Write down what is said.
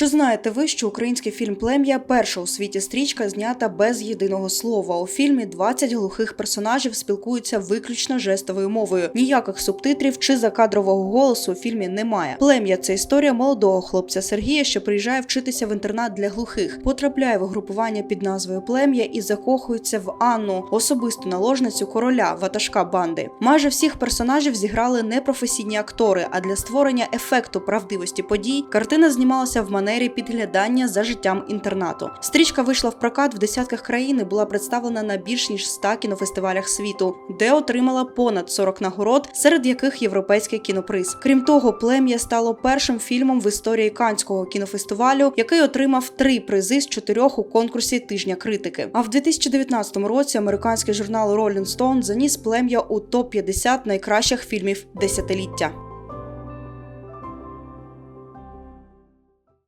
Чи знаєте ви, що український фільм Плем'я перша у світі стрічка знята без єдиного слова? У фільмі 20 глухих персонажів спілкуються виключно жестовою мовою. Ніяких субтитрів чи закадрового голосу у фільмі немає. Плем'я це історія молодого хлопця Сергія, що приїжджає вчитися в інтернат для глухих, потрапляє в угрупування під назвою Плем'я і закохується в Анну, особисту наложницю короля ватажка банди. Майже всіх персонажів зіграли непрофесійні актори. А для створення ефекту правдивості подій картина знімалася в манері підглядання за життям інтернату. Стрічка вийшла в прокат в десятках країн і була представлена на більш ніж 100 кінофестивалях світу, де отримала понад 40 нагород, серед яких європейський кіноприз. Крім того, плем'я стало першим фільмом в історії Канського кінофестивалю, який отримав три призи з чотирьох у конкурсі тижня критики. А в 2019 році американський журнал Rolling Stone заніс плем'я у топ 50 найкращих фільмів десятиліття.